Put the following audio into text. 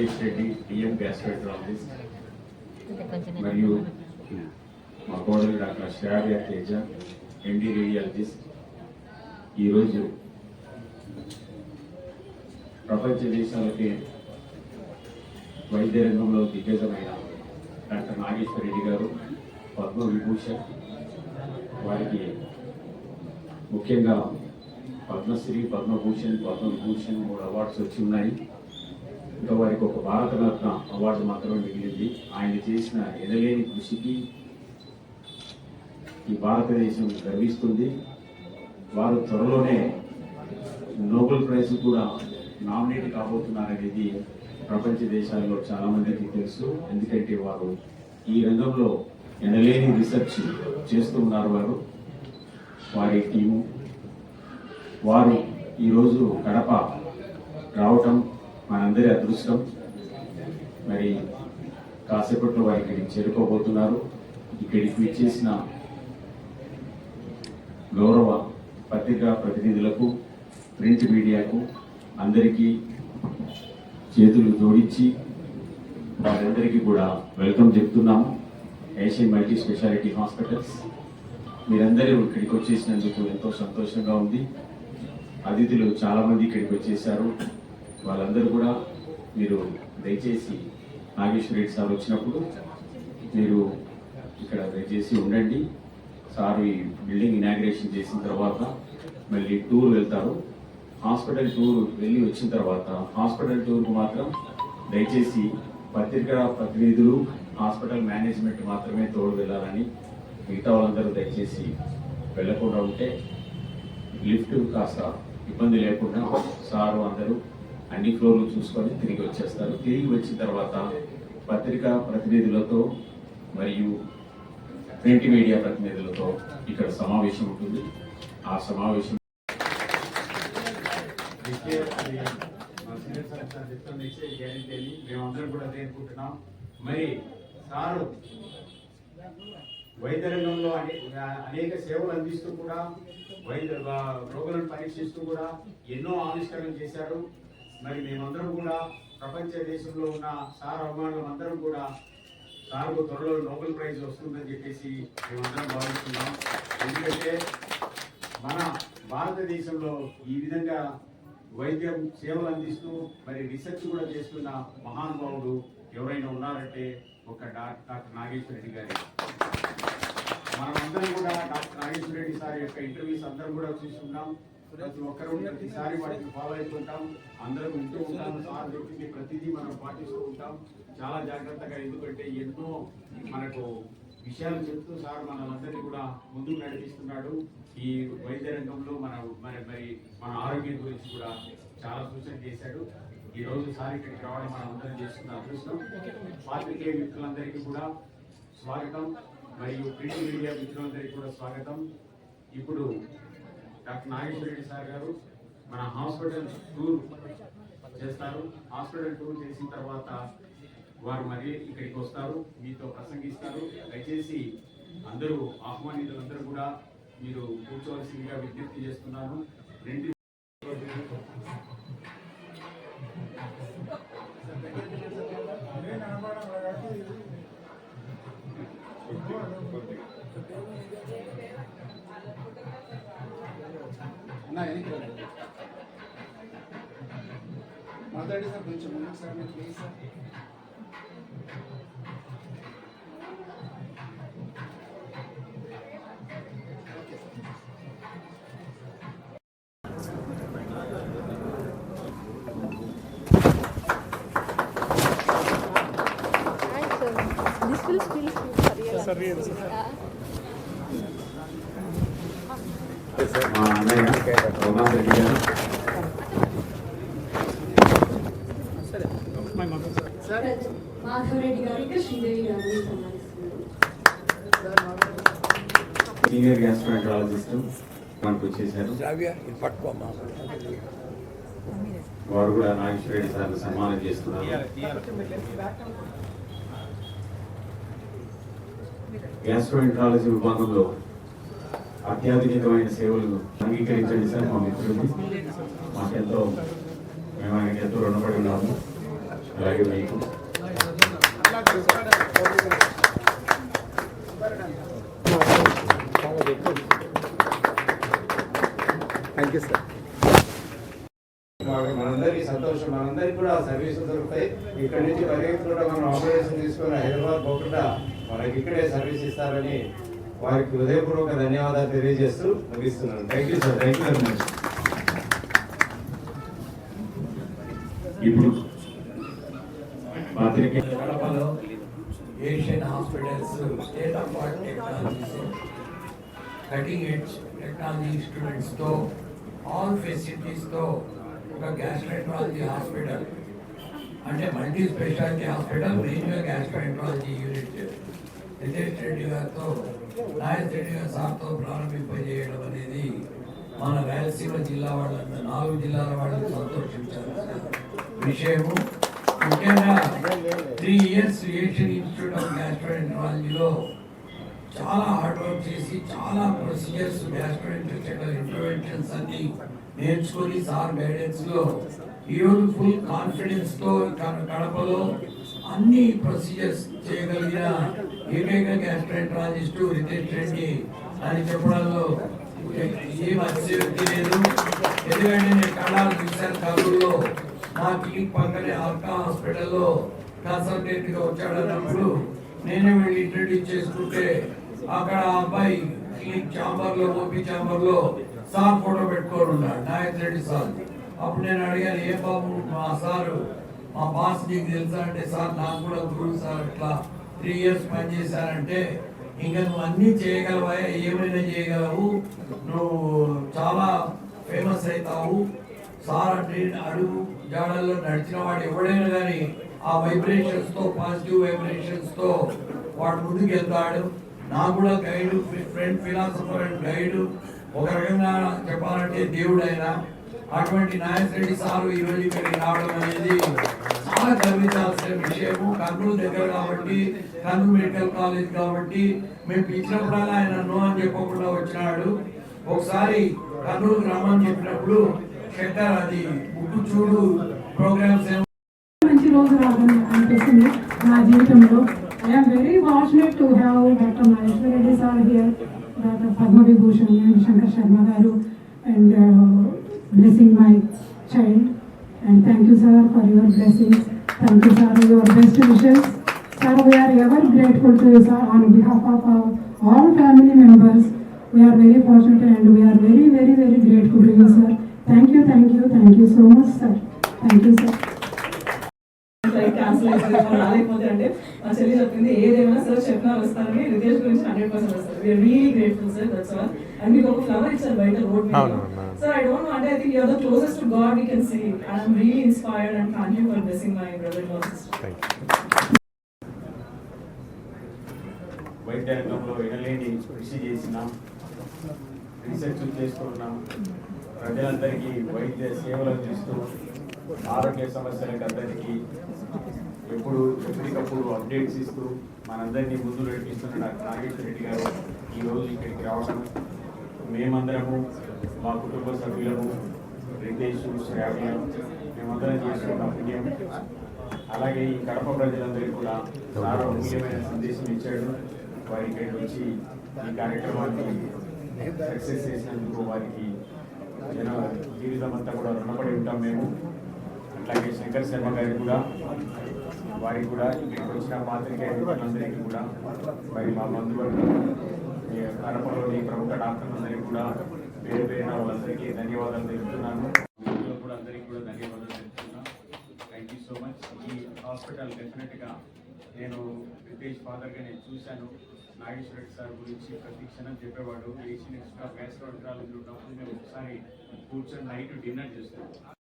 Venkatesh Reddy DM గ్యాస్ట్రైట్రాలజిస్ట్ కొంచెం మరియు మా కోడలు doctor Sravya Teja MD radiologist ఈరోజు ప్రపంచ దేశాలకి వైద్య రంగంలో దిగ్గజమైన డాక్టర్ నాగేశ్వర రెడ్డి గారు పద్మ విభూషణ్ వారికి ముఖ్యంగా పద్మశ్రీ పద్మభూషణ్ పద్మవిభూషణ్ మూడు అవార్డ్స్ వచ్చి ఉన్నాయి. ఇంకా వారికి ఒక భారతరత్న అవార్డు మాత్రమే మిగిలింది. ఆయన చేసిన ఎనలేని కృషికి ఈ భారతదేశం గర్విస్తుంది. వారు త్వరలోనే నోబెల్ ప్రైజ్ కూడా నామినేట్ కాబోతున్నారనేది ప్రపంచ దేశాల్లో చాలా మందికి తెలుసు. ఎందుకంటే వారు ఈ రంగంలో ఎనలేని రీసెర్చ్ చేస్తూ ఉన్నారు వారు. వారి టీము. వారు ఈరోజు కడప రావటం మనందరి అదృష్టం. మరి కాసేపట్లో వారి ఇక్కడికి చేరుకోబోతున్నారు. ఇక్కడికి విచ్చేసిన గౌరవ పత్రికా ప్రతినిధులకు ప్రింట్ మీడియాకు అందరికీ చేతులు జోడించి వారందరికీ కూడా వెల్కమ్ చెప్తున్నాము. Asian multi speciality hospitals. మీరందరూ ఇక్కడికి వచ్చేసినందుకు ఎంతో సంతోషంగా ఉంది. అతిథులు చాలామంది ఇక్కడికి వచ్చేసారు వాళ్ళందరూ కూడా మీరు దయచేసి నాగేశ్వర రెడ్డి సార్ వచ్చినప్పుడు మీరు ఇక్కడ దయచేసి ఉండండి. సార్ ఈ బిల్డింగ్ ఇనాగ్రేషన్ చేసిన తర్వాత మళ్ళీ టూర్ వెళ్తారు. హాస్పిటల్ టూర్ వెళ్ళి వచ్చిన తర్వాత హాస్పిటల్ టూర్కు మాత్రం దయచేసి పత్రికా ప్రతినిధులు హాస్పిటల్ మేనేజ్మెంట్ మాత్రమే తోడు వెళ్ళాలని మిగతా వాళ్ళందరూ దయచేసి వెళ్ళకుండా ఉంటే లిఫ్ట్ కాస్త ఇబ్బంది లేకుండా సారు అందరూ అన్ని ఫ్లోర్లు చూసుకొని తిరిగి వచ్చేస్తారు. తిరిగి వచ్చిన తర్వాత పత్రికా ప్రతినిధులతో మరియు ప్రింట్ మీడియా ప్రతినిధులతో ఇక్కడ సమావేశం ఉంటుంది. ఆ సమావేశం మేమందరం కూడా నేర్చుకుంటున్నాం మరి సారు వైద్య రంగంలో అనే అనేక సేవలు అందిస్తూ కూడా వైద్య రోగులను పరీక్షిస్తూ కూడా ఎన్నో ఆవిష్కరణలు చేశారు. మరి మేమందరం కూడా ప్రపంచ దేశంలో ఉన్న సార్ అభిమానులం అందరం కూడా సార్కు త్వరలో నోబెల్ ప్రైజ్ వస్తుందని చెప్పేసి మేమందరం భావిస్తున్నాం. ఎందుకంటే మన భారతదేశంలో ఈ విధంగా వైద్యం సేవలు అందిస్తూ మరి రీసెర్చ్ కూడా చేస్తున్న మహానుభావుడు ఎవరైనా ఉన్నారంటే ఒక డాక్టర్ నాగేశ్వర రెడ్డి గారి. మనమందరం కూడా డాక్టర్ నాగేశ్వర రెడ్డి సార్ యొక్క ఇంటర్వ్యూస్ అందరం కూడా చూస్తున్నాం ప్రతి ఒక్కరు ప్రతిసారి వాటిని ఫాలో అవుతుంటాం అందరం వింటూ ఉంటాం. సార్ చెప్పింది ప్రతిదీ మనం పాటిస్తూ ఉంటాం. చాలా జాగ్రత్తగా ఎందుకంటే ఎన్నో మనకు విషయాలు చెప్తూ సార్ మనందరినీ కూడా ముందుకు నడిపిస్తున్నాడు. ఈ వైద్య రంగంలో మన మరి మరి మన ఆరోగ్యం గురించి కూడా చాలా సూచన చేశాడు. ఈ రోజు సార్ ఇక్కడికి రావడం మనం అందరం చేస్తున్న అదృష్టం. పాత్రికేయ మిత్రులందరికీ కూడా స్వాగతం. మరియు ప్రింట్ మీడియా మిత్రులందరికీ కూడా స్వాగతం. ఇప్పుడు డాక్టర్ నాగేశ్వర రెడ్డి సార్ గారు మన హాస్పిటల్ టూర్ చేస్తారు. హాస్పిటల్ టూర్ చేసిన తర్వాత వారు మరీ ఇక్కడికి వస్తారు. మీతో ప్రసంగిస్తారు. దయచేసి అందరూ ఆహ్వానితులందరూ కూడా మీరు కూర్చోవలసిందిగా విజ్ఞప్తి చేస్తున్నాను. రెండు కొంచెం ముందుకు సార్ మీరు please sir okay sir This will still for real. మా అన్నయ్య రఘునాథ్ రెడ్డి గారు మాధవరెడ్డి గారికి శ్రీదేవి గారిని సీనియర్ గ్యాస్ట్రాంటాలజిస్ట్ మనకు వచ్చేసారు. వారు కూడా నాగేశ్వర రెడ్డి సార్ సన్మానం చేస్తున్నారు. గ్యాస్ట్రోఎంట్రాలజీ విభాగంలో అత్యాధునికమైన సేవలు అంగీకరించండి సార్ మా మిత్రులు మాకెంతో మేము ఆయనకి ఎంతో రుణపడి ఉన్నాము. అలాగే మీకు థ్యాంక్ యూ సార్ మనందరికీ సంతోషం. మనందరికీ కూడా సర్వీసులు దొరుకుతాయి. ఇక్కడ నుంచి పరిగెత్తుకుంటా మనం ఆపరేషన్ తీసుకొని హైదరాబాద్ పోకుండా మనకి ఇక్కడే సర్వీస్ ఇస్తారని వారికి హృదయపూర్వక ధన్యవాదాలు తెలియజేస్తూ ముగిస్తున్నాను. Thank you sir thank you very much ఇప్పుడు తిరిగి కడపలో Asian hospitals state of art technologies cutting edge technology స్టూడెంట్స్తో all ఫెసిలిటీస్తో ఒక గ్యాస్ట్రైట్రాలజీ హాస్పిటల్ అంటే multi speciality hospital regional gastroenterology unit Ritesh Reddy గారితో నాయక్ రెడ్డి గారు సార్తో ప్రారంభింపజేయడం అనేది మన రాయలసీమ జిల్లా వాళ్ళ నాలుగు జిల్లాల వాళ్ళు సంతోషించాల్సిన విషయము. ముఖ్యంగా three years Asian institute of గ్యాస్ట్రోఎంట్రాలజీలో చాలా హార్డ్ వర్క్ చేసి చాలా ప్రొసీజర్స్ గ్యాస్ట్రోఎంట్రిస్టికల్ ఇంటర్వెన్షన్స్ అన్ని నేర్చుకొని సార్ గైడెన్స్లో ఈరోజు ఫుల్ కాన్ఫిడెన్స్తో కడపలో అన్ని ప్రొసీజర్స్ చేయగలిగిన ఏకైక గ్యాస్ట్రోఎంట్రాలజిస్టు రితేష్ రెడ్డి అని చెప్పడంలో ఏం అతిశయోక్తి లేదు ఎందుకంటే నేను కళ్ళాలు చూశాను కబుర్లో మా క్లినిక్ పక్కనే ఆర్కా హాస్పిటల్లో కన్సల్టెంట్గా వచ్చాడు వచ్చాడన్నప్పుడు నేనే వెళ్ళి ఇంట్రడ్యూస్ చేసుకుంటే అక్కడ ఆ అబ్బాయి క్లినిక్ ఛాంబర్లో ఓపీ ఛాంబర్లో సార్ ఫోటో పెట్టుకొని ఉన్నాడు నాయక్ రెడ్డి సార్. అప్పుడు నేను అడిగాను ఏ బాబు మా సారు మా బాస్ నీకు తెలుసా? అంటే సార్ నాకు కూడా గురువు సార్ అట్లా త్రీ ఇయర్స్ పనిచేశారంటే ఇంకా నువ్వు అన్నీ చేయగలవా? ఏమైనా చేయగలవు? నువ్వు చాలా ఫేమస్ అవుతావు. సార్ అంటే అడుగు జాడల్లో నడిచిన వాడు ఎవడైనా కానీ ఆ వైబ్రేషన్స్తో పాజిటివ్ వైబ్రేషన్స్తో వాడు ముందుకు వెళ్తాడు నాకు కూడా guide friend philosopher and guide ఒక రకంగా చెప్పాలంటే దేవుడు ఆయన అటువంటి నాయక్ సార్ ఈ రోజు ఇక్కడికి రావడం అనేది చాలా గర్వించాల్సిన విషయము. కర్నూలు దగ్గర కాబట్టి కర్నూలు మెడికల్ కాలేజ్ కాబట్టి మేము పిలిచినప్పుడల్లా ఆయన నో అని చెప్పకుండా వచ్చినాడు. ఒకసారి కర్నూలు రమ్మని చెప్పినప్పుడు శంకర్ అది బుక్ చూడు ప్రోగ్రామ్స్ మంచి రోజు రావడం అనిపిస్తుంది నా జీవితంలో. I'm very fortunate to have doctor Maheshwar Reddy sir here doctor Padma Vibhushan and Shankar Sharma garu and blessing my child and thank you sir for your blessings thank you sir your best wishes sir we're ever grateful to you sir on behalf of all family members we are very fortunate and we are very very very grateful to you sir. Thank you thank you thank you so much sir. Thank you sir. Cancel అయిపోయింది రాలేకపోతే అంటే మా చెల్లి చెప్పింది ఏదేమైనా sir చెప్పినా వస్తారని రితేష్ గురించి హండ్రెడ్ పర్సెంట్ వస్తారు we're really grateful sir that's all and మీకు ఒక ఫ్లవర్ ఇచ్చారు బయట road sir I don't know అంటే I think you're the closest to God we can see and I'm really inspired and thank you for blessing my brother and sister వైద్య రంగంలో వినలేని కృషి చేసినాం రీసెర్చ్ చేసుకున్నాం ప్రజలందరికీ వైద్య సేవలు అందిస్తూ ఆరోగ్య సమస్యలకు అందరికీ ఎప్పుడు ఎప్పటికప్పుడు అప్డేట్స్ ఇస్తూ మనందరినీ ముందు నడిపిస్తున్న డాక్టర్ నాగేశ్వర రెడ్డి గారు ఈరోజు ఇక్కడికి రావడం. మేమందరము మా కుటుంబ సభ్యులము రితేష్ శ్రావ్య మేమందరం చేసుకున్న పుణ్యం. అలాగే ఈ కడప ప్రజలందరికీ కూడా చాలా అమూల్యమైన సందేశం ఇచ్చాడు. వారి ఇక్కడికి వచ్చి ఈ కార్యక్రమాన్ని సక్సెస్ చేసినందుకు వారికి జన జీవితం అంతా కూడా రుణపడి ఉంటాం మేము. అట్లాగే శంకర్ శర్మ గారికి కూడా వారికి కూడా ఇక్కడికి వచ్చిన పాత్రికేయులందరికీ కూడా మరి మా బంధువులకు కడపలోని ప్రముఖ డాక్టర్లందరికీ కూడా పేరు పేరిన వాళ్ళందరికీ ధన్యవాదాలు తెలుపుతున్నాను. కూడా అందరికీ కూడా ధన్యవాదాలు తెలుపుతున్నాను. థ్యాంక్ యూ సో మచ్ ఈ హాస్పిటల్ డెఫినెట్గా నేను రితేష్ ఫాదర్గా నేను చూశాను. నాగేశ్వర రెడ్డి సార్ గురించి ప్రతి క్షణం చెప్పేవాడు. ఏషియన్ ఇన్స్టిట్యూట్ ఆఫ్ గ్యాస్ట్రోంట్రాలజీ ఉన్నప్పుడు మేము ఒకసారి కూర్చొని నైట్ డిన్నర్ చేస్తాం